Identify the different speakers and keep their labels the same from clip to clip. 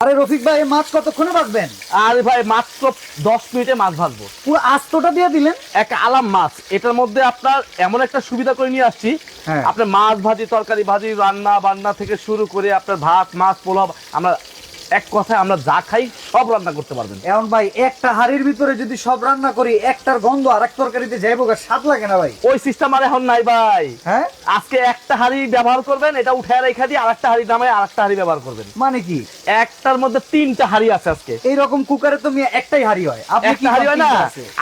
Speaker 1: আরে রফিক ভাই মাছ কতক্ষণে ভাজবেন?
Speaker 2: আরে ভাই মাত্র দশ মিনিটে মাছ ভাজবো।
Speaker 1: পুরো আস্তটা দিয়ে দিলেন?
Speaker 2: এক আলাম মাছ। এটার মধ্যে আপনার এমন একটা সুবিধা করে নিয়ে আসছি।
Speaker 1: হ্যাঁ।
Speaker 2: আপনার মাছ ভাজি তরকারি ভাজি রান্না বান্না থেকে শুরু করে আপনার ভাত মাছ পোলাও আমরা এক কথায় আমরা যা খাই সব রান্না করতে পারবেন।
Speaker 1: এখন ভাই একটা হাড়ির ভিতরে যদি সব রান্না করি একটার গন্ধ আর এক তরকারিতে যাইবো স্বাদ লাগে না ভাই।
Speaker 2: ওই সিস্টেম আর এখন নাই ভাই।
Speaker 1: হ্যাঁ?
Speaker 2: আজকে একটা হাড়ি ব্যবহার করবেন এটা উঠে রেখে দিয়ে আর একটা হাড়ি নামায় আর একটা হাড়ি ব্যবহার করবেন।
Speaker 1: মানে কি?
Speaker 2: একটার মধ্যে তিনটা হাড়ি আছে আজকে।
Speaker 1: এইরকম কুকারে তো একটাই হাড়ি হয়। আপনি কি
Speaker 2: হাড়ি হয় না?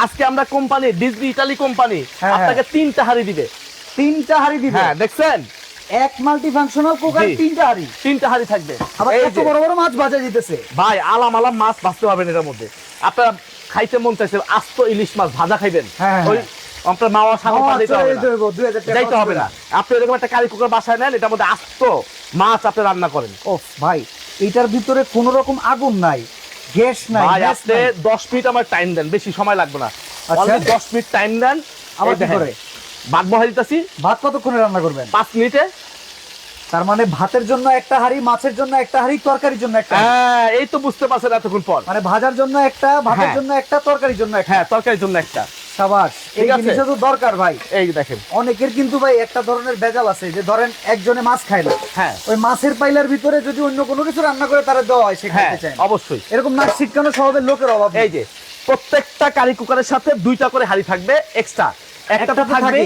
Speaker 2: আজকে আমরা কোম্পানি ডিজনি ইটালি কোম্পানি আপনাকে তিনটা হাড়ি দিবে।
Speaker 1: তিনটা হাড়ি দিবে?
Speaker 2: হ্যাঁ দেখছেন?
Speaker 1: এক মাল্টি ফাংশনাল কুকার তিনটা হাড়ি।
Speaker 2: তিনটা হাড়ি থাকবে।
Speaker 1: আবার এত বড় বড় মাছ দিতেছে।
Speaker 2: ভাই আলাম আলাম মাছ ভাজতে পারবেন এটার মধ্যে। আপনারা খাইতে মন চাইছে আস্ত ইলিশ মাছ ভাজা খাইবেন।
Speaker 1: হ্যাঁ, হ্যাঁ।
Speaker 2: ওই আপনার মাওয়া সাগর
Speaker 1: মামা,
Speaker 2: পা দিতে হবে
Speaker 1: চলে
Speaker 2: না।
Speaker 1: যেতে হইবো, 2000 টাকা
Speaker 2: যাইতে হবে না। আপনি এরকম একটা কারি কুকার বাসায় নেন এটার মধ্যে আস্ত মাছ আপনি রান্না করেন।
Speaker 1: ও ভাই এটার ভিতরে কোনো রকম আগুন নাই গ্যাস নাই
Speaker 2: ভাই আপনি
Speaker 1: নাই।
Speaker 2: দশ মিনিট আমার টাইম দেন বেশি সময় লাগবে না।
Speaker 1: আচ্ছা।
Speaker 2: দশ মিনিট টাইম দেন।
Speaker 1: আবার কি করে?
Speaker 2: ভাত বহাই দিতেছি।
Speaker 1: ভাত কতক্ষণে রান্না করবেন?
Speaker 2: পাঁচ মিনিটে।
Speaker 1: তার মানে ভাতের জন্য একটা হাড়ি মাছের জন্য একটা হাড়ি তরকারির জন্য একটা
Speaker 2: হ্যাঁ এই তো বুঝতে পারছেন এতক্ষণ পর।
Speaker 1: মানে ভাজার জন্য একটা ভাতের
Speaker 2: হ্যাঁ।
Speaker 1: জন্য একটা তরকারির জন্য একটা।
Speaker 2: হ্যাঁ তরকারির জন্য একটা।
Speaker 1: সাবাস এই জিনিসটা তো দরকার ভাই।
Speaker 2: এই দেখেন।
Speaker 1: অনেকের কিন্তু ভাই একটা ধরনের বেজাল আছে যে ধরেন একজনে মাছ খায় না।
Speaker 2: হ্যাঁ।
Speaker 1: ওই মাছের পাইলার ভিতরে যদি অন্য কোনো কিছু রান্না করে তারা দেওয়া হয় সে
Speaker 2: হ্যাঁ
Speaker 1: খেতে চায়
Speaker 2: অবশ্যই।
Speaker 1: এরকম ছিটকানো লোকের অভাব নেই।
Speaker 2: এই যে প্রত্যেকটা কারি কুকারের সাথে দুইটা করে হাড়ি থাকবে এক্সট্রা একটা
Speaker 1: তো
Speaker 2: থাকবে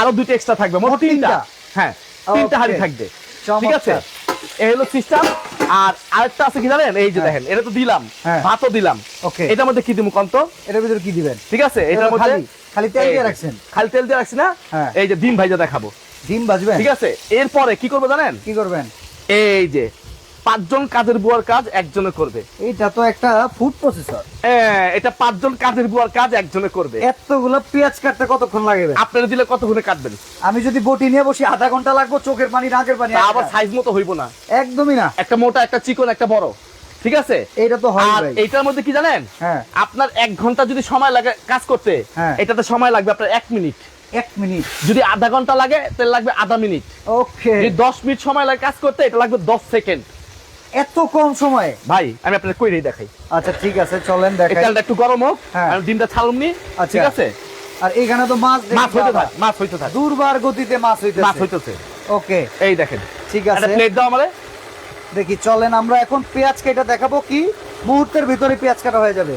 Speaker 2: আরও দুইটা এক্সট্রা থাকবে মোট তিনটা। হ্যাঁ তিনটা হাড়ি থাকবে ঠিক আছে এই হলো সিস্টেম আর আরেকটা আছে কি জানেন এই যে
Speaker 1: হ্যাঁ।
Speaker 2: দেখেন এটা তো দিলাম
Speaker 1: হ্যাঁ।
Speaker 2: ভাতও দিলাম
Speaker 1: Okay.
Speaker 2: এটার মধ্যে কি দিব কন্ত
Speaker 1: এটার ভিতরে কি দিবেন
Speaker 2: ঠিক আছে এটার
Speaker 1: এটা
Speaker 2: মধ্যে
Speaker 1: খালি? খালি তেল দিয়ে রাখছেন?
Speaker 2: খালি তেল দিয়ে রাখছি না
Speaker 1: হ্যাঁ।
Speaker 2: এই যে ডিম ভাইজা দেখাবো
Speaker 1: ডিম ভাজবেন
Speaker 2: ঠিক আছে এরপরে কি করব জানেন
Speaker 1: কি করবেন
Speaker 2: এই যে পাঁচজন কাজের বুয়ার কাজ একজনে করবে।
Speaker 1: এটা তো একটা ফুড প্রসেসর
Speaker 2: হ্যাঁ, এটা পাঁচজন কাজের বুয়ার কাজ একজনে করবে।
Speaker 1: এতগুলো পেঁয়াজ কাটতে কতক্ষণ লাগবে?
Speaker 2: আপনারা দিলে কতক্ষণে কাটবেন?
Speaker 1: আমি যদি বটি নিয়ে বসি আধা ঘণ্টা লাগবে চোখের পানি নাকের পানি
Speaker 2: আবার সাইজ মতো হইব না।
Speaker 1: একদমই না।
Speaker 2: একটা মোটা একটা চিকন একটা বড়। ঠিক আছে?
Speaker 1: এটা তো হয়
Speaker 2: আর
Speaker 1: ভাই।
Speaker 2: মধ্যে কি জানেন?
Speaker 1: হ্যাঁ।
Speaker 2: আপনার এক ঘণ্টা যদি সময় লাগে কাজ করতে
Speaker 1: হ্যাঁ।
Speaker 2: এটাতে সময় লাগবে আপনার এক মিনিট।
Speaker 1: এক মিনিট।
Speaker 2: যদি আধা ঘণ্টা লাগে তাহলে লাগবে আধা মিনিট।
Speaker 1: ওকে
Speaker 2: যদি দশ মিনিট সময় লাগে কাজ করতে এটা লাগবে দশ সেকেন্ড।
Speaker 1: এত কম সময়ে?
Speaker 2: ভাই আমি আপনার কইরেই দেখাই।
Speaker 1: আচ্ছা ঠিক আছে চলেন দেখাই।
Speaker 2: তেলটা একটু গরম হোক
Speaker 1: হ্যাঁ।
Speaker 2: আমি ডিমটা ছাড়ুমনি
Speaker 1: আচ্ছা।
Speaker 2: ঠিক আছে?
Speaker 1: আর এখানে তো মাছ দেখি
Speaker 2: মাছ হইতে
Speaker 1: বাবা।
Speaker 2: মাছ হইতে থাক।
Speaker 1: দুর্বার গতিতে মাছ হইতেছে।
Speaker 2: মাছ হইতেছে।
Speaker 1: ওকে।
Speaker 2: এই দেখেন।
Speaker 1: ঠিক আছে।
Speaker 2: প্লেট দাও আমারে।
Speaker 1: দেখি চলেন আমরা এখন পেঁয়াজ কেটে দেখাবো কি মুহূর্তের ভিতরে পেঁয়াজ কাটা হয়ে যাবে।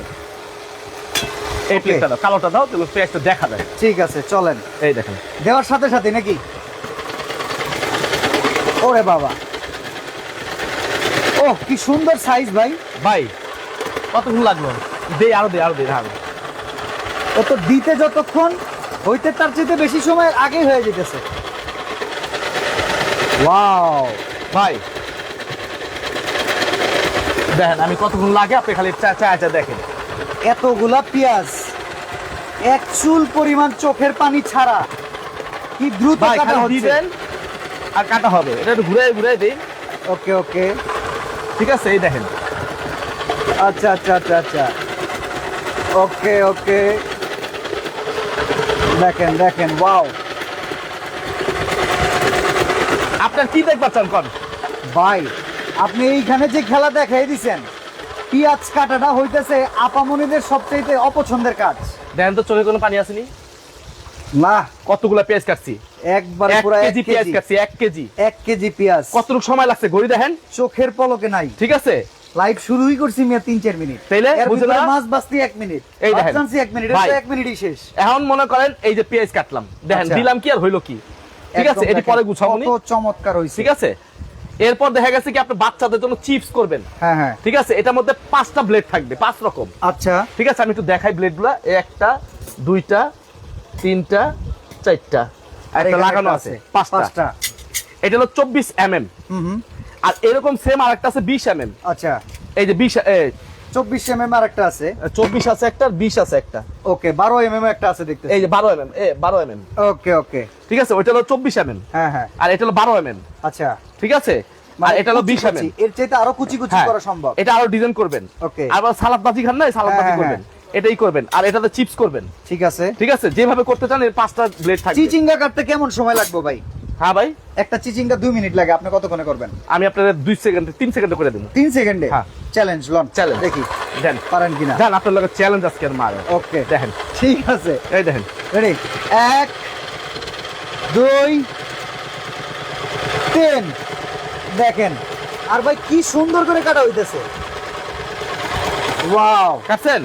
Speaker 2: এই প্লেটটা দাও কালোটা দাও তাহলে পেঁয়াজটা দেখা যায়।
Speaker 1: ঠিক আছে চলেন।
Speaker 2: এই দেখেন।
Speaker 1: দেওয়ার সাথে সাথে নাকি? ওরে বাবা। ও কি সুন্দর সাইজ ভাই।
Speaker 2: ভাই কতক্ষণ লাগল? দে আরও দে আরও দে আরও
Speaker 1: ও তো দিতে যতক্ষণ হইতে তার চেয়ে বেশি সময় আগে হয়ে যেতেছে। ওয়াও
Speaker 2: ভাই। দেখেন আমি কতক্ষণ লাগে আপনি খালি চা চা চা দেখেন।
Speaker 1: এতগুলা পেঁয়াজ এক চুল পরিমাণ চোখের পানি ছাড়া। কি দ্রুত কাটা হচ্ছে।
Speaker 2: আর কাটা হবে। এটা একটু ঘুরে ঘুরে দিই।
Speaker 1: ওকে ওকে।
Speaker 2: ঠিক আছে এই দেখেন।
Speaker 1: আচ্ছা আচ্ছা আচ্ছা আচ্ছা। ওকে ওকে। দেখেন দেখেন ওয়াও।
Speaker 2: আপনার কি দেখবার চান কন?
Speaker 1: ভাই আপনি এইখানে যে খেলা দেখাই দিছেন পেঁয়াজ কাটাটা হইতেছে আপামনিদের সবচেয়ে অপছন্দের কাজ।
Speaker 2: দেখেন তো চোখে কোনো পানি আসেনি?
Speaker 1: না।
Speaker 2: কতগুলা পেঁয়াজ কাটছি?
Speaker 1: একবার পুরো এক
Speaker 2: কেজি পেঁয়াজ কাটছি এক কেজি।
Speaker 1: এক কেজি পেঁয়াজ।
Speaker 2: কতটুকু সময় লাগছে? ঘড়ি দেখেন।
Speaker 1: চোখের পলকে নাই।
Speaker 2: ঠিক আছে।
Speaker 1: লাইভ শুরুই করছি মিয়া তিন চার মিনিট।
Speaker 2: তাইলে?
Speaker 1: মাছ মিনিট।
Speaker 2: এই দেখেন।
Speaker 1: মিনিট এটা মিনিটই শেষ।
Speaker 2: এখন মনে করেন এই যে পেঁয়াজ কাটলাম। দেখেন
Speaker 1: আচ্ছা।
Speaker 2: দিলাম কি আর হইল কি? ঠিক আছে এটি পরে গুছাবো নি।
Speaker 1: কত চমৎকার হইছে।
Speaker 2: ঠিক আছে? এরপর দেখা গেছে কি আপনি বাচ্চাদের জন্য চিপস করবেন।
Speaker 1: হ্যাঁ হ্যাঁ।
Speaker 2: ঠিক আছে এটার মধ্যে পাঁচটা ব্লেড থাকবে পাঁচ রকম।
Speaker 1: আচ্ছা।
Speaker 2: ঠিক আছে আমি একটু দেখাই ব্লেডগুলা একটা দুইটা তিনটা চারটা। আর লাগানো আছে। পাঁচটা। এটা হলো চব্বিশ এম এম আর এরকম সেম আর একটা আছে বিশ এম এম
Speaker 1: আচ্ছা।
Speaker 2: এই যে বিশ
Speaker 1: চব্বিশ এম এম আর একটা আছে।
Speaker 2: চব্বিশ আছে একটা বিশ আছে একটা।
Speaker 1: ওকে বারো এম এম একটা আছে দেখতে
Speaker 2: এই যে বারো এম এম এ বারো এম এম
Speaker 1: ওকে ওকে।
Speaker 2: ঠিক আছে ওইটা হলো চব্বিশ এম এম
Speaker 1: হ্যাঁ হ্যাঁ।
Speaker 2: আর এটা হলো বারো এম এম
Speaker 1: আচ্ছা।
Speaker 2: ঠিক আছে? আর
Speaker 1: মানে
Speaker 2: এটা হলো বিশ এম
Speaker 1: কুচি,
Speaker 2: এম
Speaker 1: এর চাইতে আরও কুচি কুচি করা সম্ভব।
Speaker 2: এটা আরও ডিজাইন করবেন।
Speaker 1: Okay.
Speaker 2: আবার সালাদ বাজি খান না সালাদ
Speaker 1: হ্যাঁ,
Speaker 2: বাজি
Speaker 1: হ্যাঁ,
Speaker 2: করবেন। এটাই করবেন। আর এটাতে চিপস করবেন।
Speaker 1: ঠিক আছে।
Speaker 2: ঠিক আছে? যেভাবে করতে চান এর পাঁচটা ব্লেড থাকবে।
Speaker 1: চিচিঙ্গা কাটতে কেমন সময় লাগবে ভাই?
Speaker 2: হ্যাঁ ভাই।
Speaker 1: একটা চিচিঙ্গা দুই মিনিট লাগে আপনি কতক্ষণে করবেন?
Speaker 2: আমি আপনাদের দুই সেকেন্ড তিন সেকেন্ডে করে দেবো।
Speaker 1: তিন সেকেন্ডে
Speaker 2: হ্যাঁ।
Speaker 1: চ্যালেঞ্জ লন।
Speaker 2: Challenge.
Speaker 1: দেখি।
Speaker 2: দেন।
Speaker 1: পারেন কিনা?
Speaker 2: দেন আপনার লোকের চ্যালেঞ্জ আজকে মারে
Speaker 1: ওকে।
Speaker 2: দেখেন।
Speaker 1: ঠিক আছে।
Speaker 2: এই দেখেন।
Speaker 1: রেডি এক দুই তিন। দেখেন। আর ভাই কি সুন্দর করে কাটা হইতেছে। ওয়াও
Speaker 2: কাটছেন?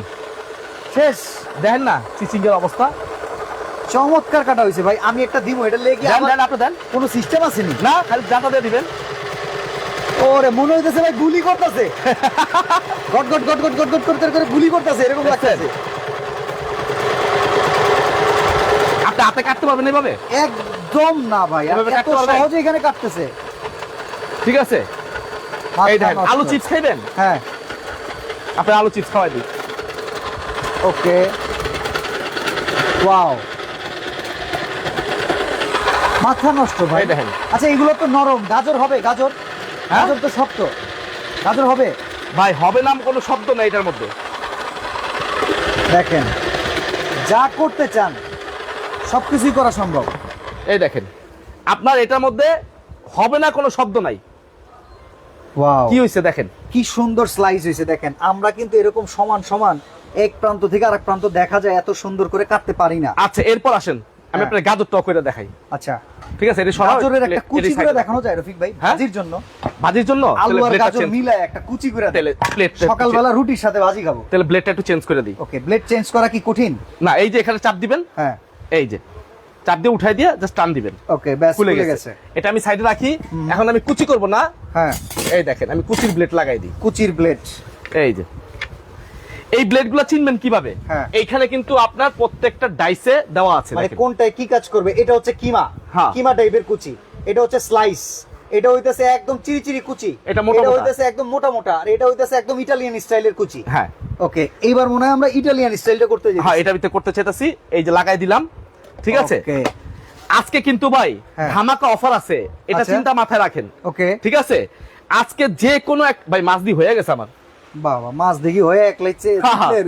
Speaker 1: শেষ।
Speaker 2: দেখেন না চিচিং এর অবস্থা।
Speaker 1: চমৎকার কাটা হয়েছে ভাই আমি একটা দিব এটা লেগে
Speaker 2: দেন দেন আপনি দেন।
Speaker 1: কোনো সিস্টেম আছে নি?
Speaker 2: না খালি জাতা দিয়ে দিবেন।
Speaker 1: ওরে মনে হইতেছে ভাই গুলি করতেছে। Got got got got got got করতে করে গুলি করতেছে এরকম লাগতেছে।
Speaker 2: আপনি হাতে কাটতে পারবেন এইভাবে?
Speaker 1: একদম না ভাই এত? সহজে এখানে কাটতেছে।
Speaker 2: ঠিক আছে। এই দেখেন আলু চিপস খাইবেন?
Speaker 1: হ্যাঁ।
Speaker 2: আপনি আলু চিপস খাওয়াই দিই।
Speaker 1: ওকে। ওয়াও। মাথা নষ্ট ভাই।
Speaker 2: দেখেন।
Speaker 1: আচ্ছা এগুলো তো নরম। গাজর হবে গাজর?
Speaker 2: হ্যাঁ?
Speaker 1: গাজর তো শক্ত। গাজর হবে?
Speaker 2: ভাই হবে নাম কোনো শব্দ নাই এটার মধ্যে।
Speaker 1: দেখেন যা করতে চান সবকিছুই করা সম্ভব।
Speaker 2: এই দেখেন আপনার এটার মধ্যে হবে না কোনো শব্দ নাই।
Speaker 1: ওয়াও।
Speaker 2: কি হয়েছে দেখেন?
Speaker 1: কি সুন্দর স্লাইস হয়েছে দেখেন। আমরা কিন্তু এরকম সমান সমান এক প্রান্ত থেকে আরেক প্রান্ত দেখা যায় এত সুন্দর করে কাটতে পারি না।
Speaker 2: আচ্ছা এরপর আসেন। আমি
Speaker 1: হ্যাঁ।
Speaker 2: আপনার গাজর টক করে দেখাই।
Speaker 1: আচ্ছা।
Speaker 2: ঠিক আছে এটা সরাও
Speaker 1: গাজরের একটা কুচি করে দেখানো যায় রফিক ভাই
Speaker 2: হ্যাঁ?
Speaker 1: ভাজির জন্য।
Speaker 2: ভাজির জন্য?
Speaker 1: আলু আর গাজর মিলায় একটা কুচি করে।
Speaker 2: তাহলে প্লেট
Speaker 1: সকালবেলা রুটির সাথে ভাজি খাব।
Speaker 2: তাহলে ব্লেডটা একটু চেঞ্জ করে দিই।
Speaker 1: ওকে ব্লেড চেঞ্জ করা কি কঠিন?
Speaker 2: না এই যে এখানে চাপ দিবেন?
Speaker 1: হ্যাঁ।
Speaker 2: এই যে চাপ দিয়ে উঠাই দিয়ে জাস্ট টান দিবেন।
Speaker 1: ওকে ব্যাস
Speaker 2: খুলে গেছে। এটা আমি সাইডে রাখি। এখন আমি কুচি করব না।
Speaker 1: হ্যাঁ।
Speaker 2: এই দেখেন আমি কুচির ব্লেড লাগাই দিই।
Speaker 1: কুচির ব্লেড
Speaker 2: এই যে। এই ব্লেড ব্লেডগুলো চিনবেন কীভাবে?
Speaker 1: হ্যাঁ।
Speaker 2: এইখানে কিন্তু আপনার প্রত্যেকটা ডাইসে দেওয়া আছে
Speaker 1: মানে কোনটায় কি কাজ করবে? এটা হচ্ছে কিমা।
Speaker 2: হ্যাঁ।
Speaker 1: কিমা টাইপের কুচি। এটা হচ্ছে স্লাইস। এটা হইতেছে একদম চিরিচিরি কুচি।
Speaker 2: এটা মোটা মোটা।
Speaker 1: হইতেছে একদম মোটা মোটা। আর এটা হইতেছে একদম ইটালিয়ান স্টাইলের কুচি।
Speaker 2: হ্যাঁ।
Speaker 1: ওকে এইবার মনে হয় আমরা ইটালিয়ান স্টাইলটা করতে যাই
Speaker 2: হ্যাঁ এটা ভিতরে করতে চাইতাছি। এই যে লাগাই দিলাম। ঠিক আছে?
Speaker 1: ওকে।
Speaker 2: আজকে কিন্তু ভাই
Speaker 1: হ্যাঁ।
Speaker 2: ধামাকা অফার আছে। এটা
Speaker 1: আচ্ছা।
Speaker 2: চিন্তা মাথায় রাখেন।
Speaker 1: ওকে।
Speaker 2: ঠিক আছে? আজকে যে কোনো এক ভাই মাছ দি হয়ে গেছে আমার।
Speaker 1: বাবা মাছ দেখি হয়ে এক লাইছে।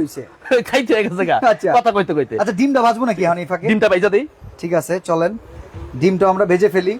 Speaker 1: রইছে
Speaker 2: খাইতে গেছে গা। কথা কইতে কইতে।
Speaker 1: আচ্ছা ডিমটা ভাজবো নাকি হানি ফাঁকে?
Speaker 2: ডিমটা বাইজা দেই।
Speaker 1: ঠিক আছে চলেন। ডিমটা আমরা ভেজে ফেলি।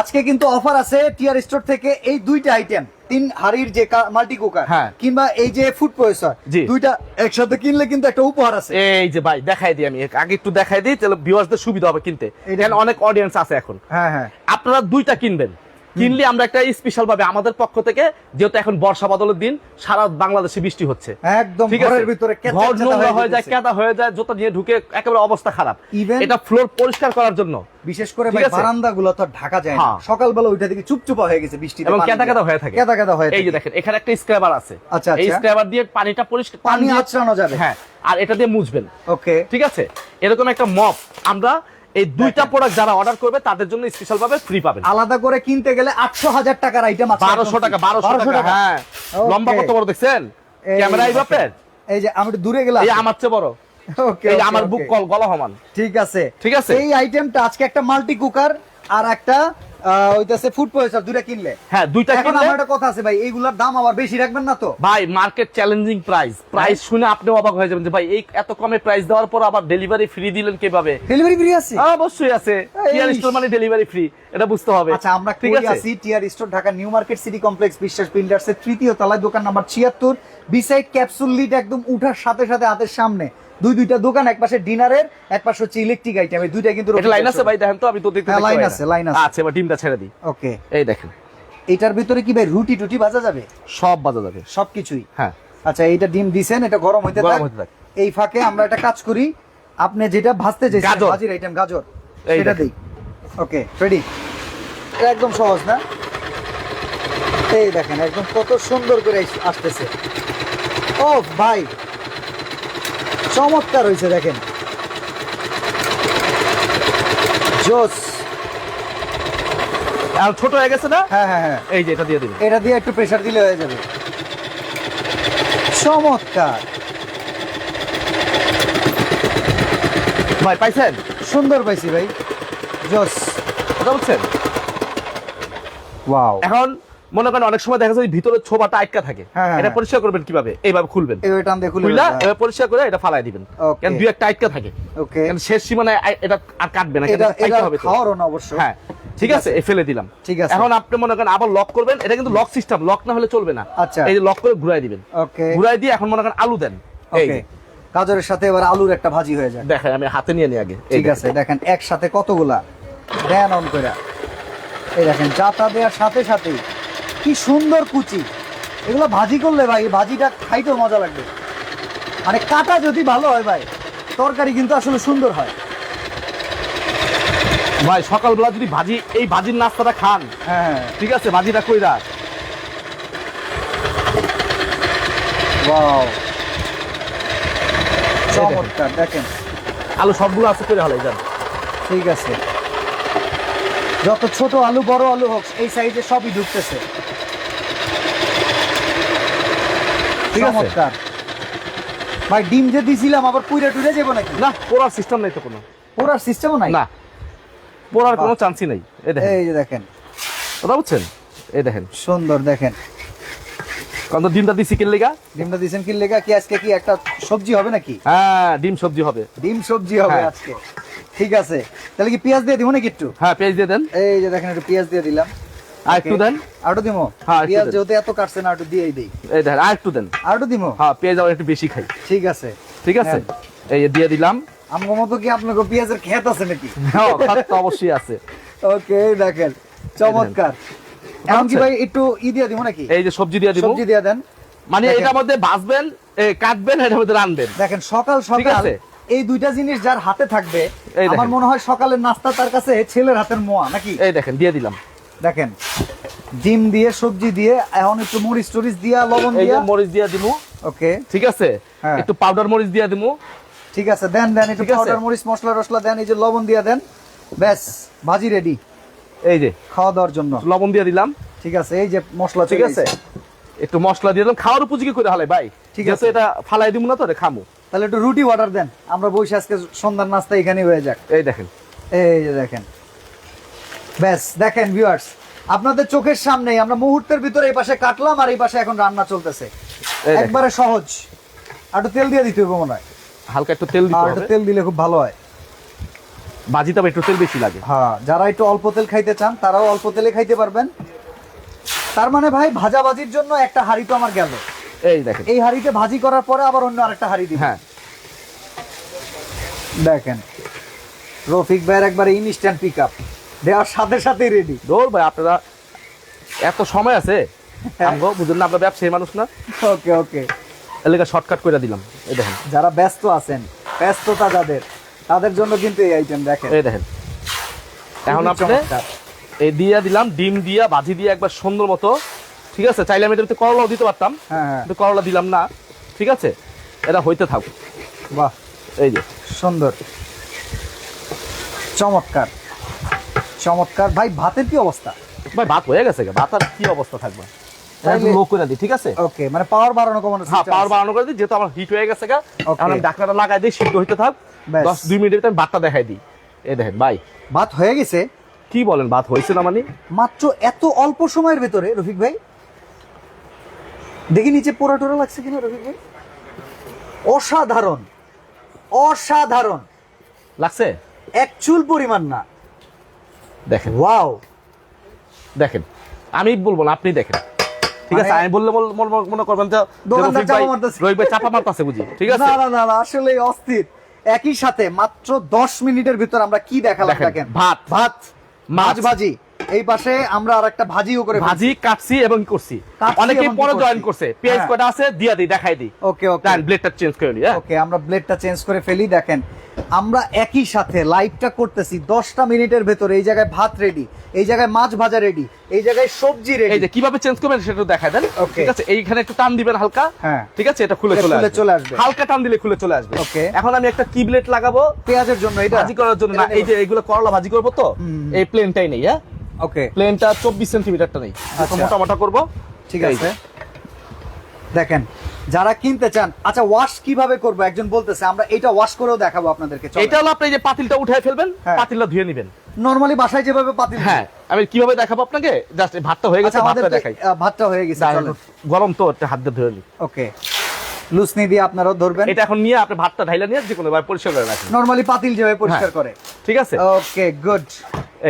Speaker 1: আজকে কিন্তু অফার আছে টিআর স্টোর থেকে এই দুইটা আইটেম তিন হাড়ির যে মাল্টি কুকার
Speaker 2: হ্যাঁ।
Speaker 1: কিংবা এই যে ফুড প্রসেসর। দুইটা একসাথে কিনলে কিন্তু একটা উপহার আছে।
Speaker 2: এই যে ভাই দেখাই দিই আমি। আগে একটু দেখাই দিই তাহলে ভিউয়ার্সদের সুবিধা হবে কিনতে। এখানে অনেক অডিয়েন্স আছে এখন।
Speaker 1: হ্যাঁ হ্যাঁ।
Speaker 2: আপনারা দুইটা কিনবেন। কিনলে আমরা একটা স্পেশাল ভাবে আমাদের পক্ষ থেকে যেহেতু এখন বর্ষা বদলের দিন সারা বাংলাদেশে বৃষ্টি হচ্ছে।
Speaker 1: একদম ঘরের ভিতরে
Speaker 2: ঘর নোংরা
Speaker 1: হয়ে
Speaker 2: যায়। কেদা হয়ে যায় জুতো নিয়ে ঢুকে একেবারে অবস্থা খারাপ। এটা ফ্লোর পরিষ্কার করার জন্য।
Speaker 1: বিশেষ করে? বারান্দা গুলো তো ঢাকা যায় না।
Speaker 2: হ্যাঁ।
Speaker 1: সকালবেলা ওইটা থেকে চুপচুপা হয়ে গেছে বৃষ্টিতে
Speaker 2: এবং কেদা কেদা হয়ে থাকে।
Speaker 1: কেদা কেদা হয়ে
Speaker 2: এই যে দেখেন এখানে একটা স্ক্র্যাবার আছে।
Speaker 1: আচ্ছা,
Speaker 2: এই
Speaker 1: আচ্ছা।
Speaker 2: স্ক্র্যাবার দিয়ে পানিটা পরিষ্কার
Speaker 1: পানি আঁচড়ানো যাবে।
Speaker 2: হ্যাঁ আর এটা দিয়ে মুছবেন।
Speaker 1: ওকে
Speaker 2: ঠিক আছে? এরকম একটা মপ আমরা এই দুইটা প্রোডাক্ট যারা অর্ডার করবে তাদের জন্য স্পেশাল ভাবে ফ্রি পাবেন।
Speaker 1: আলাদা করে কিনতে গেলে আটশো হাজার টাকার আইটেম আছে
Speaker 2: বারোশো টাকা বারোশো টাকা হ্যাঁ। লম্বা কত বড় দেখছেন? ক্যামেরা এই। বাপের।
Speaker 1: এই যে আমি দূরে গেলাম।
Speaker 2: এই আমার চেয়ে বড়।
Speaker 1: ওকে
Speaker 2: এই আমার বুক কল গলা হমান
Speaker 1: ঠিক আছে।
Speaker 2: ঠিক আছে?
Speaker 1: এই আইটেমটা আজকে একটা মাল্টি কুকার আর একটা আহ, ফুড প্রসেসর দুইটা কিনলে।
Speaker 2: হ্যাঁ দুইটা কিনলে
Speaker 1: আমার একটা কথা আছে ভাই এইগুলার দাম আবার বেশি রাখবেন না তো?
Speaker 2: ভাই মার্কেট চ্যালেঞ্জিং প্রাইস প্রাইস শুনে আপনি অবাক হয়ে যাবেন যে ভাই এই এত কমে প্রাইস দেওয়ার পর আবার ডেলিভারি ফ্রি দিলেন কীভাবে?
Speaker 1: ডেলিভারি ফ্রি আছে?
Speaker 2: অবশ্যই আছে। স্টোর মানে ডেলিভারি ফ্রি এটা বুঝতে হবে।
Speaker 1: আচ্ছা আমরা
Speaker 2: ঠিক আছে?
Speaker 1: আছি TR store Dhaka New Market City Complex Biswas builders এর তৃতীয় তলায় দোকান নাম্বার ছিয়াত্তর বিসাইড ক্যাপসুল লিড একদম উঠার সাথে সাথে হাতের সামনে। দুই দুইটা দোকান এক পাশে ডিনারের এক পাশে হচ্ছে ইলেকট্রিক আইটেম এই দুইটা কিন্তু
Speaker 2: এটা লাইন আছে ভাই দেখেন তো আমি তো দেখতে
Speaker 1: হ্যাঁ,
Speaker 2: দেখতে
Speaker 1: line
Speaker 2: পাই না।
Speaker 1: আছে, line আছে।
Speaker 2: আচ্ছা এবার ডিমটা ছেড়ে দিই।
Speaker 1: ওকে
Speaker 2: এই দেখেন।
Speaker 1: এটার ভিতরে কি ভাই রুটি টুটি ভাজা যাবে?
Speaker 2: সব বাজা যাবে।
Speaker 1: সবকিছুই?
Speaker 2: হ্যাঁ।
Speaker 1: আচ্ছা এইটা ডিম দিছেন এটা গরম হইতে
Speaker 2: গরম
Speaker 1: থাক।
Speaker 2: হইতে থাক।
Speaker 1: এই ফাঁকে আমরা একটা কাজ করি। আপনি যেটা ভাজতে চাইছেন
Speaker 2: গাজর।
Speaker 1: ভাজির আইটেম গাজর। সেটা দেই। ওকে রেডি একদম সহজ না? এই দেখেন একদম কত সুন্দর করে আসতেছে। ও ভাই! চমৎকার হয়েছে দেখেন। জোস।
Speaker 2: আর ছোট হয়ে গেছে না?
Speaker 1: হ্যাঁ হ্যাঁ হ্যাঁ।
Speaker 2: এই যে এটা দিয়ে দিবেন।
Speaker 1: এটা দিয়ে একটু প্রেসার দিলে হয়ে যাবে। চমৎকার।
Speaker 2: ভাই পাইছেন?
Speaker 1: সুন্দর পাইছি ভাই। জোস
Speaker 2: কথা বলছেন?
Speaker 1: ওয়াও
Speaker 2: এখন মনে করেন অনেক সময় দেখা যায় ভিতরে ছোবাটা আটকা থাকে।
Speaker 1: হ্যাঁ, হ্যাঁ,
Speaker 2: এটা
Speaker 1: হ্যাঁ।
Speaker 2: পরিষ্কার করবেন কীভাবে? এইভাবে খুলবেন। এবার পরিষ্কার করে এটা ফালাই দিবেন. কারণ দুই একটা আটকা থাকে।
Speaker 1: ওকে
Speaker 2: শেষ সীমানায় এটা আর কাটবে না
Speaker 1: এটা
Speaker 2: কারণ
Speaker 1: এটা
Speaker 2: আইতে হবে
Speaker 1: খাওয়ারও না অবশ্য।
Speaker 2: হ্যাঁ ঠিক আছে ফেলে দিলাম।
Speaker 1: ঠিক আছে।
Speaker 2: এখন আপনি মনে করেন আবার লক করবেন এটা কিন্তু লক সিস্টেম লক না হলে চলবে না।
Speaker 1: আচ্ছা।
Speaker 2: এই যে লক করে ঘুরাই দিবেন।
Speaker 1: ওকে
Speaker 2: ঘুরাই দিয়ে এখন মনে করেন আলু দেন।
Speaker 1: ওকে গাজরের সাথে এবার আলুর একটা ভাজি হয়ে যায়।
Speaker 2: দেখেন আমি হাতে নিয়ে নিই আগে।
Speaker 1: ঠিক আছে দেখেন একসাথে কতগুলা? দেন অন করে। এই দেখেন জাতা দেওয়ার সাথে সাথে কি সুন্দর কুচি। এগুলো ভাজি করলে ভাই এই ভাজিটা খাইতেও মজা লাগবে। মানে কাটা যদি ভালো হয় ভাই তরকারি কিন্তু আসলে সুন্দর হয়।
Speaker 2: ভাই সকালবেলা যদি ভাজি এই ভাজির নাস্তাটা খান।
Speaker 1: হ্যাঁ
Speaker 2: ঠিক আছে ভাজিটা কইরা।
Speaker 1: ওয়াও। চমৎকার দেখেন।
Speaker 2: আলু সবগুলো আছে করে হলাই যান।
Speaker 1: ঠিক আছে। যত ছোট আলু বড় আলু হোক এই সাইজে সবই ঢুকতেছে।
Speaker 2: ঠিক আছে।
Speaker 1: ভাই ডিম যে দিছিলাম আবার পুইরা টুইরা যাব নাকি?
Speaker 2: না পোড়ার সিস্টেম নাই তো কোনো।
Speaker 1: পোড়ার সিস্টেমও নাই?
Speaker 2: না পোড়ার কোনো চান্সই নাই। এই দেখেন।
Speaker 1: এই যে দেখেন।
Speaker 2: কথা বুঝছেন? এই দেখেন।
Speaker 1: সুন্দর দেখেন।
Speaker 2: কারণ ডিমটা দিছি কিনলে গা।
Speaker 1: ডিমটা দিছেন কি লেগা কি আজকে কি একটা সবজি হবে নাকি?
Speaker 2: হ্যাঁ ডিম সবজি হবে।
Speaker 1: ডিম সবজি হবে
Speaker 2: হ্যাঁ।
Speaker 1: আজকে। ঠিক আছে। তাহলে কি পেঁয়াজ দিয়ে দিব নাকি একটু?
Speaker 2: হ্যাঁ পেঁয়াজ দিয়ে দেন।
Speaker 1: এই যে দেখেন একটু পেঁয়াজ দিয়ে দিলাম।
Speaker 2: আর একটু দেন।
Speaker 1: আরও দিমো
Speaker 2: হ্যাঁ,
Speaker 1: পেঁয়াজ যেহেতু এত কাটছেন আরও দিয়েই দেই।
Speaker 2: এই দেখেন আর একটু দেন।
Speaker 1: আরও দিমো
Speaker 2: হ্যাঁ পেঁয়াজ আবার একটু বেশি খাই।
Speaker 1: ঠিক আছে।
Speaker 2: ঠিক আছে? এই দিয়ে দিলাম।
Speaker 1: আমার মতো কি আপনাকে পেঁয়াজের আছে নাকি?
Speaker 2: হ্যাঁ তো অবশ্যই আছে।
Speaker 1: ওকে দেখেন চমৎকার। এখন কি
Speaker 2: আচ্ছা।
Speaker 1: ভাই একটু ই দিয়ে দিব নাকি?
Speaker 2: এই যে সবজি দিয়ে দিব।
Speaker 1: সবজি দিয়ে দেন।
Speaker 2: মানে এটার মধ্যে ভাজবেন কাটবেন এটার মধ্যে রানবেন।
Speaker 1: দেখেন সকাল সকাল
Speaker 2: আছে।
Speaker 1: এই দুইটা জিনিস যার হাতে থাকবে আমার মনে হয় সকালের নাস্তা তার কাছে ছেলের হাতের মোয়া নাকি?
Speaker 2: এই দেখেন দিয়ে দিলাম।
Speaker 1: দেখেন ডিম দিয়ে সবজি দিয়ে এখন একটু মরিচ টরিচ দিয়া লবণ দিয়া।
Speaker 2: মরিচ দিয়ে দিব
Speaker 1: ওকে।
Speaker 2: ঠিক আছে?
Speaker 1: হ্যাঁ।
Speaker 2: একটু পাউডার মরিচ দিয়ে দিব
Speaker 1: ঠিক আছে দেন দেন একটু পাউডার মরিচ মশলা টসলা দেন এই যে লবণ দিয়া দেন। ব্যাস ভাজি রেডি
Speaker 2: এই যে।
Speaker 1: খাওয়া দাওয়ার জন্য।
Speaker 2: লবণ দিয়ে দিলাম।
Speaker 1: ঠিক আছে এই যে মশলা
Speaker 2: ঠিক আছে? একটু মশলা দিয়ে দিলাম। খাওয়ার উপযোগী করে হলে ভাই।
Speaker 1: ঠিক আছে।
Speaker 2: এটা ফালাই দিব না তো রে খামু।
Speaker 1: তাহলে একটু রুটি অর্ডার দেন। আমরা বসে আজকে সন্ধ্যার নাস্তা এখানেই হয়ে যাক।
Speaker 2: এই দেখেন।
Speaker 1: এই যে দেখেন। ব্যাস দেখেন ভিউয়ার্স আপনাদের চোখের সামনেই আমরা মুহূর্তের ভিতরে এই পাশে কাটলাম আর এই পাশে এখন রান্না চলতেছে। একবারে সহজ। আর একটু তেল দিয়ে দিতে হবে মনে হয়।
Speaker 2: হালকা একটু তেল দিতে হবে।
Speaker 1: তেল দিলে খুব ভালো হয়।
Speaker 2: ভাজিতে একটু তেল বেশি লাগে।
Speaker 1: হ্যাঁ যারা একটু অল্প তেল খাইতে চান তারাও অল্প তেলে খাইতে পারবেন। তার মানে ভাই ভাজা ভাজির জন্য একটা হাঁড়ি তো আমার গেল।
Speaker 2: এই দেখেন।
Speaker 1: এই হাঁড়িতে ভাজি করার পরে আবার অন্য আরেকটা হাঁড়ি দিবেন
Speaker 2: হ্যাঁ।
Speaker 1: দেখেন। রফিক ভাইয়ের একবারে ইনস্ট্যান্ট পিক আপ দেওয়ার সাথে সাথে রেডি
Speaker 2: দৌড় ভাই আপনারা এত সময় আছে?
Speaker 1: হ্যাঁ।
Speaker 2: বুঝুন না আপনার ব্যবসায়ী মানুষ না?
Speaker 1: ওকে ওকে।
Speaker 2: এলাকা শর্টকাট করে দিলাম। এই দেখেন।
Speaker 1: যারা ব্যস্ত আছেন ব্যস্ততা যাদের তাদের জন্য কিন্তু এই আইটেম দেখেন।
Speaker 2: এই দেখেন। এখন আপনি। এই দিয়া দিলাম ডিম দিয়া ভাজি দিয়ে একবার সুন্দর মতো ঠিক আছে? চাইলে আমি এটাতে করলাও দিতে পারতাম
Speaker 1: হ্যাঁ হ্যাঁ।
Speaker 2: কিন্তু করলা দিলাম না। ঠিক আছে? এটা হইতে থাক
Speaker 1: বাহ।
Speaker 2: এই যে।
Speaker 1: সুন্দর। চমৎকার। চমৎকার। ভাই ভাতের কি অবস্থা?
Speaker 2: ভাই ভাত হয়ে গেছে ভাত আর কি অবস্থা থাকবে? লো করে দিই ঠিক আছে?
Speaker 1: ওকে মানে পাওয়ার বাড়ানো কমানো
Speaker 2: হ্যাঁ পাওয়ার বাড়ানো করে দিই যেহেতু আমার হিট হয়ে গেছে গা। এখন আমি ডাকনাটা লাগাই দিই সিদ্ধ হইতে থাক। দশ দুই মিনিটের ভিতরে আমি ভাতটা দেখাই দিই। এই দেখেন ভাই।
Speaker 1: ভাত হয়ে গেছে?
Speaker 2: কি বলেন ভাত হয়েছে না মানে?
Speaker 1: মাত্র এত অল্প সময়ের ভেতরে রফিক ভাই দেখি নিচে পোড়া টোরা লাগছে কিনা রফিক ভাই? অসাধারণ। অসাধারণ।
Speaker 2: লাগছে?
Speaker 1: এক চুল পরিমাণ না।
Speaker 2: দেখেন।
Speaker 1: ওয়াও।
Speaker 2: দেখেন। আমি বলব না আপনি দেখেন। ঠিক আছে
Speaker 1: মানে-
Speaker 2: আমি বললে মনে করবেন যে রফিক ভাই-
Speaker 1: চাপা মারতাছে।
Speaker 2: বুঝি। ঠিক আছে?
Speaker 1: না না না আসলে অস্থির। একই সাথে মাত্র দশ মিনিটের ভিতর আমরা কি দেখালাম
Speaker 2: দেখেন, ভাত।
Speaker 1: ভাত মাছ। ভাজি। এই পাশে আমরা আর একটা ভাজিও করে
Speaker 2: ভাজি কাটছি এবং করছি। অনেকে পরে জয়েন করছে? পেঁয়াজ
Speaker 1: হ্যাঁ।
Speaker 2: কটা আছে দিয়া দিই দেখাই দিই।
Speaker 1: ওকে ওকে
Speaker 2: ব্লেডটা চেঞ্জ করে নিই হ্যাঁ?
Speaker 1: ওকে আমরা ব্লেডটা চেঞ্জ করে ফেলি। দেখেন আমরা একই সাথে লাইভটা করতেছি। দশটা মিনিটের ভেতরে এই জায়গায় ভাত রেডি এই জায়গায় মাছ ভাজা রেডি এই জায়গায় সবজি রেডি এই
Speaker 2: যে কীভাবে চেঞ্জ করবেন সেটা দেখাই দেন. ঠিক আছে এইখানে একটু টান দিবেন হালকা।
Speaker 1: হ্যাঁ।
Speaker 2: ঠিক আছে এটা খুলে চলে
Speaker 1: খুলে
Speaker 2: আসবে।
Speaker 1: চলে আসবে।
Speaker 2: হালকা টান দিলে খুলে চলে আসবে।
Speaker 1: ওকে
Speaker 2: এখন আমি একটা কি ব্লেড লাগাবো।
Speaker 1: পেঁয়াজের জন্য এটা?
Speaker 2: ভাজি করার জন্য না এই যে এগুলো করলা ভাজি করব তো। এই প্লেনটাই নেই হ্যাঁ?
Speaker 1: ওকে
Speaker 2: প্লেনটা চব্বিশ সেন্টিমিটারটা নেই।
Speaker 1: আচ্ছা।
Speaker 2: মোটা মোটা করব।
Speaker 1: ঠিক আছে। দেখেন যারা কিনতে চান আচ্ছা ওয়াশ কীভাবে করব? একজন বলতেছে আমরা এটা ওয়াশ করেও দেখাবো আপনাদেরকে
Speaker 2: এটা হলো আপনি যে পাতিলটা উঠায় ফেলবেন
Speaker 1: হ্যাঁ।
Speaker 2: পাতিলটা ধুয়ে নেবেন।
Speaker 1: নরমালি বাসায় যেভাবে পাতিল
Speaker 2: হ্যাঁ। আমি কীভাবে দেখাবো আপনাকে? জাস্ট ভাতটা হয়ে গেছে
Speaker 1: আচ্ছা
Speaker 2: ভাতটা দেখাই।
Speaker 1: ভাতটা হয়ে গেছে
Speaker 2: গরম তো একটা হাত দিয়ে ধরে নিই
Speaker 1: ওকে লুসনি দিয়ে আপনারাও ধরবেন।
Speaker 2: এটা এখন নিয়ে আপনি ভাতটা ঢাইলা নিয়ে যে কোনো পরিষ্কার করে রাখেন।
Speaker 1: নরমালি পাতিল যেভাবে পরিষ্কার
Speaker 2: হ্যাঁ।
Speaker 1: করে।
Speaker 2: ঠিক আছে?
Speaker 1: ওকে গুড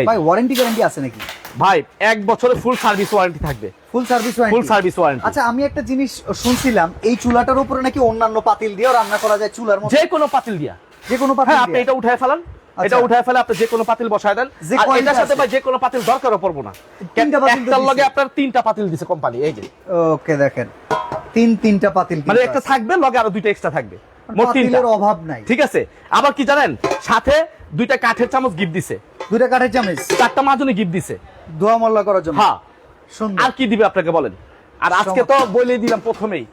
Speaker 1: ভাই ওয়ারেন্টি গ্যারান্টি আছে নাকি?
Speaker 2: ভাই এক বছরের ফুল সার্ভিস ওয়ারেন্টি থাকবে।
Speaker 1: Full service
Speaker 2: full service warranty
Speaker 1: আচ্ছা আমি একটা জিনিস শুনছিলাম এই চুলাটার উপরে নাকি অন্যান্য পাতিল দিয়েও রান্না করা যায় চুলার মধ্যে?
Speaker 2: যে কোনো পাতিল দিয়া।
Speaker 1: যে কোনো পাতিল
Speaker 2: হ্যাঁ আপনি এটা উঠায় ফেলান।
Speaker 1: আচ্ছা।
Speaker 2: এটা উঠায় ফেলে আপনি যে কোনো পাতিল বসায় দেন। আর এটার সাথে ভাই যে কোনো পাতিল দরকারও পড়ব না।
Speaker 1: তিনটা পাতিল
Speaker 2: একটার লগে আপনার তিনটা পাতিল দিছে কোম্পানি এই যে।
Speaker 1: ওকে দেখেন। তিন তিনটা পাতিল
Speaker 2: মানে একটা থাকবে লগে আরও দুইটা এক্সট্রা থাকবে। মোট তিনটা।
Speaker 1: পাতিলের অভাব নাই।
Speaker 2: ঠিক আছে? আবার কি জানেন? সাথে দুইটা কাঠের চামচ গিফট দিছে।
Speaker 1: দুইটা কাঠের চামচ?
Speaker 2: চারটা মাজনি গিফট দিছে।
Speaker 1: দোয়া মল্লা করার জন্য?
Speaker 2: হ্যাঁ। আর কি দিবে আপনাকে বলেন? আর আজকে তো বলে দিলাম প্রথমেই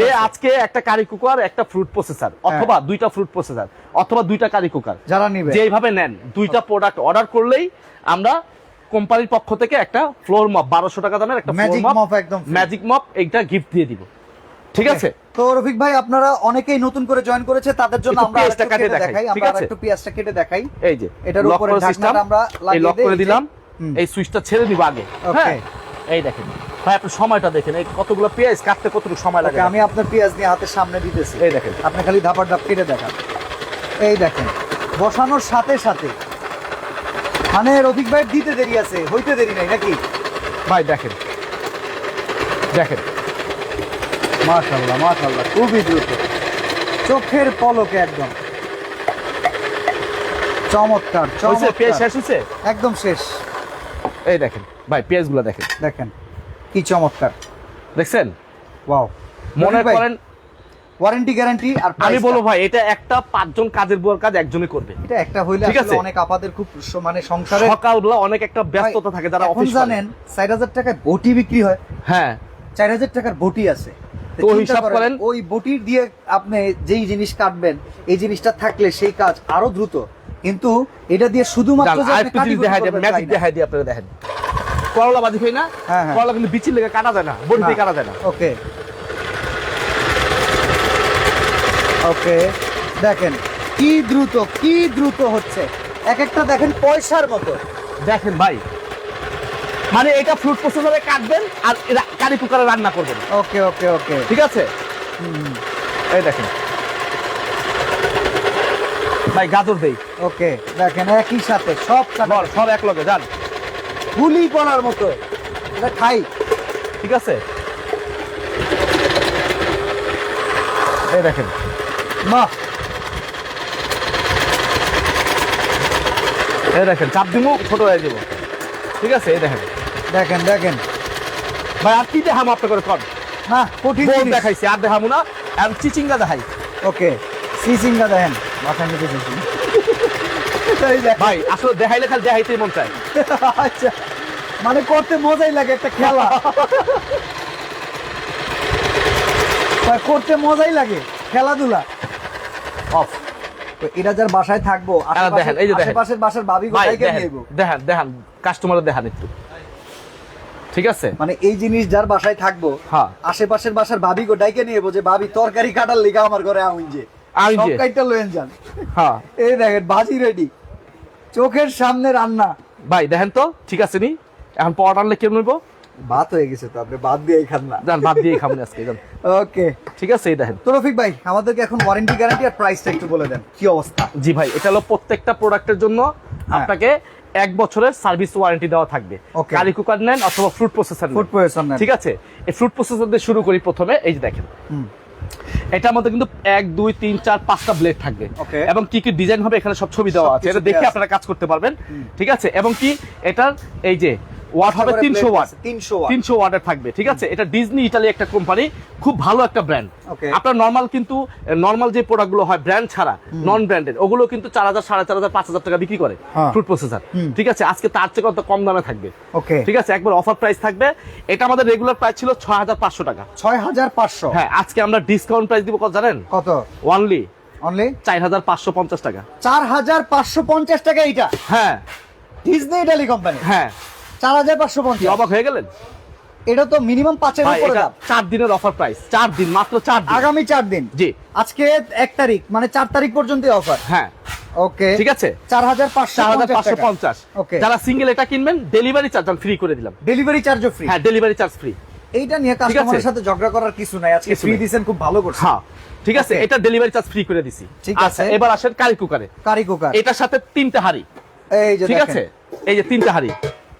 Speaker 2: যে আজকে একটা কারি কুকার একটা ফ্রুট প্রসেসর অথবা দুইটা ফ্রুট প্রসেসর অথবা দুইটা কারি কুকার
Speaker 1: যারা নিবে।
Speaker 2: যেভাবে নেন দুইটা প্রোডাক্ট অর্ডার করলেই আমরা কোম্পানির পক্ষ থেকে একটা ফ্লোর মপ বারোশো টাকা দামের একটা ফ্লোর মপ
Speaker 1: একদম
Speaker 2: ম্যাজিক মপ এইটা গিফট দিয়ে দিব। ঠিক আছে?
Speaker 1: তো রফিক ভাই আপনারা অনেকেই নতুন করে জয়েন করেছে তাদের জন্য আমরা
Speaker 2: পেঁয়াজটা কেটে দেখাই,
Speaker 1: আমরা? একটু পেঁয়াজটা কেটে দেখাই।
Speaker 2: এই যে
Speaker 1: এটার উপরে ঢাকনাটা আমরা লাগিয়ে
Speaker 2: লক করে দিলাম এই সুইচটা ছেড়ে দিব আগে. হ্যাঁ? এই দেখেন ভাই আপনি সময়টা দেখেন এই কতগুলো পেঁয়াজ কাটতে কতটুকু সময় লাগে
Speaker 1: আমি আপনার পেঁয়াজ নিয়ে হাতের সামনে দিতেছি।
Speaker 2: এই দেখেন।
Speaker 1: আপনি খালি ধাপার ধাপ কেটে দেখান। এই দেখেন বসানোর সাথে সাথে মানে রফিক ভাই দিতে দেরি আছে হইতে দেরি নাই নাকি?
Speaker 2: ভাই দেখেন দেখেন
Speaker 1: মাশাল্লাহ মাশাল্লাহ খুবই দ্রুত। চোখের পলকে একদম। চমৎকার
Speaker 2: পেঁয়াজ শেষ হয়েছে
Speaker 1: একদম শেষ।
Speaker 2: এই দেখেন ভাই পেঁয়াজগুলো দেখেন।
Speaker 1: দেখেন কি চমৎকার।
Speaker 2: দেখছেন?
Speaker 1: ওয়াও।
Speaker 2: মনে করেন
Speaker 1: ওয়ারেন্টি গ্যারান্টি আর
Speaker 2: আমি বলব ভাই এটা একটা পাঁচজন কাজের বুয়ার কাজ একজনই করবে।
Speaker 1: এটা একটা হইলে আসলে। অনেক আপাদের খুব মানে সংসারে
Speaker 2: সকালবেলা অনেক একটা ব্যস্ততা থাকে যারা অফিস
Speaker 1: জানেন চার হাজার টাকায় বটি বিক্রি হয়।
Speaker 2: হ্যাঁ।
Speaker 1: চার হাজার টাকার বটি আছে।
Speaker 2: তো হিসাব করেন।
Speaker 1: ওই বটির দিয়ে আপনি যেই জিনিস কাটবেন এই জিনিসটা থাকলে সেই কাজ আরও দ্রুত কিন্তু এটা দিয়ে শুধুমাত্র
Speaker 2: দেখা যায় ম্যাজিক
Speaker 1: তাই না।
Speaker 2: দেখা দিয়ে আপনারা দেখেন করলা বাজি না
Speaker 1: হ্যাঁ, হ্যাঁ।
Speaker 2: করলা কিন্তু বিচির লেগে কাটা যায় না বড়ি দিয়ে কাটা যায় না
Speaker 1: ওকে ওকে দেখেন কি দ্রুত কি দ্রুত হচ্ছে এক একটা দেখেন পয়সার মতো
Speaker 2: দেখেন ভাই মানে এটা ফ্রুট প্রসেসরে কাটবেন আর কারি কুকারে রান্না করবেন।
Speaker 1: ওকে ওকে ওকে।
Speaker 2: ঠিক আছে? এই দেখেন। ভাই গাজর দেই।
Speaker 1: ওকে দেখেন একই সাথে সব
Speaker 2: সব এক লগে যান।
Speaker 1: গুলি করার মতো। এটা খাই।
Speaker 2: ঠিক আছে? এই দেখেন।
Speaker 1: বাহ।
Speaker 2: এই দেখেন চাপ দিমু ছোট হয়ে যাব। ঠিক আছে? এই দেখেন।
Speaker 1: দেখেন দেখেন।
Speaker 2: ভাই আর কি দেখাম আপনার করে
Speaker 1: না কঠিন
Speaker 2: বোর্ড দেখাইছি আর দেখামু না। আর চিচিঙ্গা দেখাই।
Speaker 1: ওকে সিসিঙ্গা দেখেন। মাথা নিতে দেখ।
Speaker 2: ভাই আসলে দেখাইলে খালি দেখাইতেই মন চায়।
Speaker 1: আচ্ছা মানে করতে মজাই লাগে একটা খেলা। ভাই, করতে মজাই লাগে খেলাধুলা।
Speaker 2: অফ।
Speaker 1: তো এরা যার বাসায় থাকব
Speaker 2: হ্যাঁ, দেখেন, এই যে দেখেন।
Speaker 1: আশেপাশের বাসার ভাবি নিয়ে
Speaker 2: দেখেন দেখেন কাস্টমার দেখান একটু। ঠিক আছে?
Speaker 1: মানে এই জিনিস যার বাসায় থাকব
Speaker 2: হ্যাঁ।
Speaker 1: আশেপাশের বাসার ভাবি গোটাইকে নিয়ে যে ভাবি তরকারি কাটার লিগা আমার ঘরে আউন যে। সব। কাইটা লয়েন যান।
Speaker 2: হ্যাঁ।
Speaker 1: এই দেখেন ভাজি রেডি চোখের সামনে রান্না।
Speaker 2: ভাই দেখেন তো ঠিক আছে নি? এখন পরোটা আনলে কেমন নেব
Speaker 1: ভাত হয়ে গেছে তো আপনি বাদ দিয়ে খান না।
Speaker 2: যান ভাত দিয়ে খাবেন আজকে যান।
Speaker 1: ওকে।
Speaker 2: ঠিক আছে এই দেখেন।
Speaker 1: তো রফিক ভাই আমাদেরকে এখন ওয়ারেন্টি গ্যারান্টি আর প্রাইসটা একটু বলে দেন। কি অবস্থা?
Speaker 2: জি ভাই এটা হলো প্রত্যেকটা প্রোডাক্টের জন্য
Speaker 1: হ্যাঁ।
Speaker 2: আপনাকে এক বছরের সার্ভিস ওয়ারেন্টি দেওয়া থাকবে. কারি কুকার নেন অথবা ফ্রুট প্রসেসর
Speaker 1: ফুড প্রসেসর
Speaker 2: ঠিক আছে? এই ফ্রুট প্রসেসর দিয়ে শুরু করি প্রথমে এই যে দেখেন।
Speaker 1: হুম।
Speaker 2: এটার মধ্যে কিন্তু এক দুই তিন চার পাঁচটা ব্লেড থাকবে. এবং কি কি ডিজাইন হবে এখানে সব ছবি দেওয়া আছে এটা দেখে আপনারা কাজ করতে পারবেন। ঠিক আছে? এবং কি এটার এই যে ওয়াট হবে তিনশো ওয়াট।
Speaker 1: তিনশো
Speaker 2: তিনশো ওয়াটের থাকবে ঠিক আছে? এটা ডিজনি ইটালি একটা কোম্পানি খুব ভালো একটা ব্র্যান্ড আপনার নর্মাল কিন্তু নর্মাল যে প্রোডাক্টগুলো হয় ব্র্যান্ড ছাড়া নন ব্র্যান্ডেড ওগুলো কিন্তু চার হাজার সাড়ে চার হাজার পাঁচ হাজার টাকা বিক্রি করে
Speaker 1: হ্যাঁ।
Speaker 2: ফ্রুট প্রসেসর ঠিক আছে? আজকে তার চেয়ে কত কম দামে থাকবে। ঠিক আছে? একবার অফার প্রাইস থাকবে। এটা আমাদের রেগুলার প্রাইস ছিল ছয় হাজার পাঁচশো টাকা।
Speaker 1: ছয় হাজার পাঁচশো?
Speaker 2: হ্যাঁ আজকে আমরা ডিসকাউন্ট প্রাইস দিব কত জানেন?
Speaker 1: কত?
Speaker 2: অনলি
Speaker 1: অনলি
Speaker 2: চার হাজার পাঁচশো পঞ্চাশ টাকা।
Speaker 1: চার হাজার পাঁচশো পঞ্চাশ টাকা এইটা?
Speaker 2: হ্যাঁ।
Speaker 1: ডিজনি ইটালি কোম্পানি
Speaker 2: হ্যাঁ।
Speaker 1: চার হাজার পাঁচশো পঞ্চাশ।
Speaker 2: অবাক হয়ে গেলেন?
Speaker 1: এটা তো মিনিমাম পাঁচের
Speaker 2: ভাই,
Speaker 1: উপরে দাম
Speaker 2: চার দিনের অফার প্রাইস চার দিন মাত্র চার দিন।
Speaker 1: আগামী চার দিন।
Speaker 2: জি।
Speaker 1: আজকে এক তারিখ মানে চার তারিখ পর্যন্ত অফার
Speaker 2: হ্যাঁ।
Speaker 1: ওকে
Speaker 2: ঠিক আছে?
Speaker 1: চার হাজার পাঁচশো
Speaker 2: চার হাজার পাঁচশো পঞ্চাশ।
Speaker 1: ওকে
Speaker 2: যারা সিঙ্গেল এটা কিনবেন ডেলিভারি চার্জ আমি ফ্রি করে দিলাম।
Speaker 1: ডেলিভারি চার্জও ফ্রি
Speaker 2: হ্যাঁ ডেলিভারি চার্জ ফ্রি
Speaker 1: এইটা নিয়ে। কাস্টমারের সাথে ঝগড়া করার কিছু নাই। আজকে ফ্রি। দিছেন খুব ভালো করছে
Speaker 2: হ্যাঁ ঠিক আছে? এটা ডেলিভারি চার্জ ফ্রি করে দিছি।
Speaker 1: ঠিক
Speaker 2: আচ্ছা,
Speaker 1: আছে।
Speaker 2: এবার আসেন কারি কুকারে
Speaker 1: কারি কুকার
Speaker 2: এটার সাথে তিনটে হাড়ি।
Speaker 1: এই যে
Speaker 2: ঠিক আছে? এই যে তিনটা হাড়ি।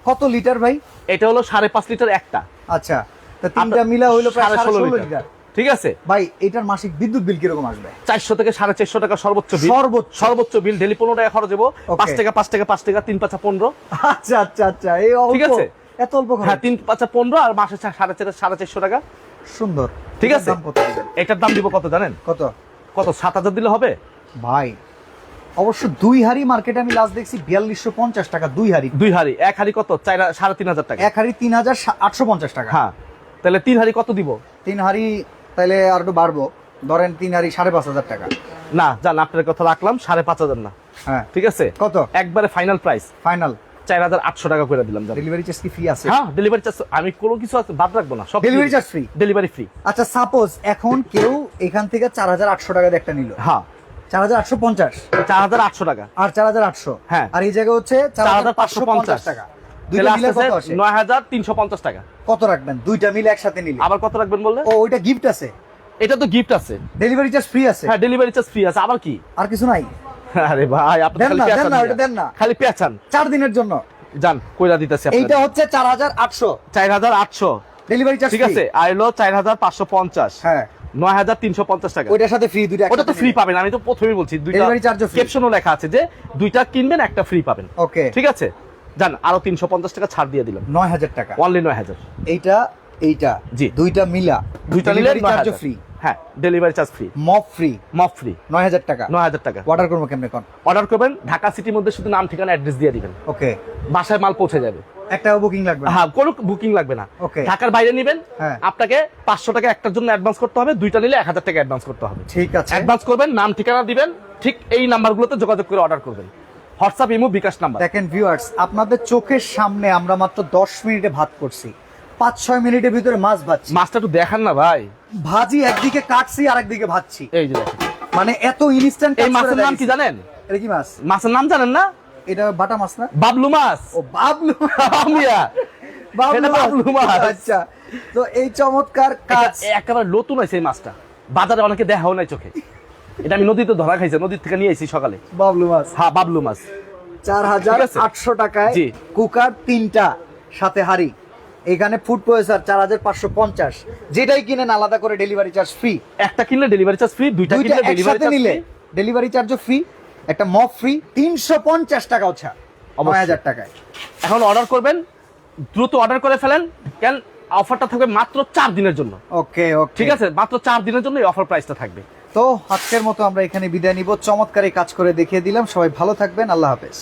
Speaker 1: কত লিটার ভাই?
Speaker 2: এটা হলো সাড়ে পাঁচ লিটার একটা।
Speaker 1: আচ্ছা তা তিনটা মিলা হইল প্রায়
Speaker 2: সাড়ে ষোলো লিটার। ঠিক আছে?
Speaker 1: ভাই এটার মাসিক বিদ্যুৎ বিল কীরকম আসবে?
Speaker 2: চারশো থেকে সাড়ে চারশো টাকা সর্বোচ্চ বিল।
Speaker 1: সর্বোচ্চ।
Speaker 2: সর্বোচ্চ বিল ডেলি পনেরো টাকা খরচ দেবো
Speaker 1: Okay.
Speaker 2: পাঁচ টাকা পাঁচ টাকা পাঁচ টাকা তিন পাঁচা পনেরো।
Speaker 1: আচ্ছা আচ্ছা আচ্ছা এই অল্প।
Speaker 2: ঠিক আছে?
Speaker 1: এত অল্প?
Speaker 2: হ্যাঁ তিন পাঁচা পনেরো আর মাসে সাড়ে চার সাড়ে চারশো টাকা।
Speaker 1: সুন্দর।
Speaker 2: ঠিক আছে? এটার দাম দিব কত জানেন?
Speaker 1: কত?
Speaker 2: কত সাত হাজার দিলে হবে?
Speaker 1: ভাই অবশ্য দুই হাড়ি মার্কেটে আমি লাস্ট দেখছি বিয়াল্লিশশো পঞ্চাশ টাকা দুই হাড়ি।
Speaker 2: দুই হাড়ি। এক হাড়ি কত? চার সাড়ে তিন হাজার টাকা।
Speaker 1: এক হাড়ি তিন হাজার আটশো পঞ্চাশ টাকা।
Speaker 2: হ্যাঁ। তাহলে তিন হাড়ি কত দিব?
Speaker 1: তিন হাড়ি তাহলে আর একটু বাড়বো। ধরেন তিন হাড়ি সাড়ে পাঁচ হাজার টাকা।
Speaker 2: না জান আপনার কথা রাখলাম সাড়ে পাঁচ হাজার না।
Speaker 1: হ্যাঁ।
Speaker 2: ঠিক আছে?
Speaker 1: কত?
Speaker 2: একবারে ফাইনাল প্রাইস
Speaker 1: ফাইনাল
Speaker 2: চার হাজার আটশো টাকা করে দিলাম
Speaker 1: ডেলিভারি চার্জ কি ফ্রি আছে?
Speaker 2: হ্যাঁ ডেলিভারি চার্জ আমি কোনো কিছু আছে বাদ রাখব না সব
Speaker 1: delivery charge free
Speaker 2: delivery free
Speaker 1: আচ্ছা সাপোজ এখন কেউ এখান থেকে চার হাজার আটশো টাকা একটা নিল।
Speaker 2: হ্যাঁ।
Speaker 1: চার হাজার আটশো পঞ্চাশ।
Speaker 2: চার হাজার আটশো টাকা।
Speaker 1: আর চার হাজার আটশো।
Speaker 2: হ্যাঁ।
Speaker 1: আর এই জায়গায় হচ্ছে চার হাজার পাঁচশো পঞ্চাশ টাকা।
Speaker 2: তাহলে
Speaker 1: দুইটা মিলে
Speaker 2: আসতেছে
Speaker 1: কত আসে?
Speaker 2: নয় হাজার তিনশো পঞ্চাশ টাকা।
Speaker 1: কত রাখবেন? দুইটা মিলে একসাথে নিলে।
Speaker 2: আবার কত রাখবেন বললে
Speaker 1: ও ওইটা গিফট আছে।
Speaker 2: এটা তো গিফট আছে।
Speaker 1: ডেলিভারি চার্জ ফ্রি আছে।
Speaker 2: হ্যাঁ ডেলিভারি চার্জ ফ্রি আছে। আবার কি?
Speaker 1: আর কিছু নাই।
Speaker 2: আরে ভাই আপনি খালি পেঁচান
Speaker 1: না, ওটা দেন না।
Speaker 2: খালি পেঁচান।
Speaker 1: চার দিনের জন্য।
Speaker 2: যান কইরা দিতেছি
Speaker 1: এইটা হচ্ছে চার হাজার আটশো।
Speaker 2: চার হাজার আটশো।
Speaker 1: ডেলিভারি চার্জ
Speaker 2: ঠিক আছে আর হলো চার হাজার পাঁচশো পঞ্চাশ।
Speaker 1: হ্যাঁ।
Speaker 2: টাকা।
Speaker 1: সাথে ফ্রি দুইটা
Speaker 2: ওটা তো ফ্রি পাবেন। আমি তো প্রথমেই বলছি দুইটা। ক্যাপশনও লেখা আছে যে দুইটা কিনবেন একটা ফ্রি পাবেন।
Speaker 1: ওকে।
Speaker 2: ঠিক আছে? যান আরও তিনশো পঞ্চাশ টাকা ছাড় দিয়ে দিলাম।
Speaker 1: টাকা।
Speaker 2: অনলি
Speaker 1: এইটা এইটা
Speaker 2: জি।
Speaker 1: দুইটা মিলা।
Speaker 2: দুইটা নয়
Speaker 1: চার্জ ফ্রি
Speaker 2: হ্যাঁ delivery charge free
Speaker 1: mop free
Speaker 2: mop free
Speaker 1: নয় হাজার টাকা।
Speaker 2: নয় হাজার টাকা।
Speaker 1: অর্ডার করব কেমনে কোন
Speaker 2: অর্ডার করবেন ঢাকা সিটির মধ্যে শুধু নাম ঠিকানা অ্যাড্রেস দিয়ে দিবেন।
Speaker 1: ওকে।
Speaker 2: বাসায় মাল পৌঁছে যাবে।
Speaker 1: একটা বুকিং লাগবে
Speaker 2: হ্যাঁ কোনো বুকিং লাগবে না. ঢাকার বাইরে নেবেন
Speaker 1: হ্যাঁ।
Speaker 2: আপনাকে পাঁচশো টাকা একটার জন্য অ্যাডভান্স করতে হবে দুইটা নিলে এক হাজার টাকা অ্যাডভান্স করতে হবে।
Speaker 1: ঠিক আছে।
Speaker 2: অ্যাডভান্স করবেন নাম ঠিকানা দিবেন ঠিক এই নাম্বারগুলোতে যোগাযোগ করে অর্ডার করবেন। WhatsApp imo bKash number.
Speaker 1: দেখেন ভিউয়ার্স আপনাদের চোখের সামনে আমরা মাত্র দশ মিনিটে ভাত করছি। পাঁচ ছয় মিনিটের ভিতরে মাছ ভাজছি।
Speaker 2: মাছটা একটু দেখান না ভাই।
Speaker 1: ভাজি একদিকে কাটছি আর একদিকে ভাজছি।
Speaker 2: এই যে
Speaker 1: মানে এত ইনস্ট্যান্ট
Speaker 2: এই মাছের নাম কি জানেন?
Speaker 1: এটা কি মাছ?
Speaker 2: মাছের নাম জানেন না?
Speaker 1: এটা বাটা মাছ না?
Speaker 2: বাবলু মাছ।
Speaker 1: ও বাবলু
Speaker 2: মিয়া বাবলু মাছ।
Speaker 1: আচ্ছা। তো এই চমৎকার কাজ।
Speaker 2: একেবারে নতুন হয়েছে এই মাছটা। বাজারে অনেকে দেখাও নাই চোখে। এটা আমি নদীতে ধরা খাইছে নদীর থেকে নিয়ে এসেছি সকালে।
Speaker 1: বাবলু মাছ।
Speaker 2: হ্যাঁ বাবলু মাছ।
Speaker 1: চার হাজার আটশো টাকায় কুকার তিনটা সাথে হাড়ি। এখানে ফুড প্রসেসর চার হাজার পাঁচশো পঞ্চাশ। যেটাই কিনেন আলাদা করে ডেলিভারি চার্জ ফ্রি
Speaker 2: একটা কিনলে ডেলিভারি চার্জ ফ্রি দুইটা কিনলে ডেলিভারি
Speaker 1: নিলে ডেলিভারি চার্জও ফ্রি একটা মপ ফ্রি তিনশো পঞ্চাশ টাকা
Speaker 2: ওছা
Speaker 1: নয় হাজার টাকায়।
Speaker 2: এখন অর্ডার করবেন দ্রুত অর্ডার করে ফেলেন কেন অফারটা থাকবে মাত্র চার দিনের জন্য।
Speaker 1: ওকে ওকে
Speaker 2: ঠিক আছে? মাত্র চার দিনের জন্য এই অফার প্রাইসটা থাকবে।
Speaker 1: তো আজকের মতো আমরা এখানে বিদায় নিব। চমৎকার কাজ করে দেখিয়ে দিলাম। সবাই ভালো থাকবেন। আল্লাহ হাফেজ।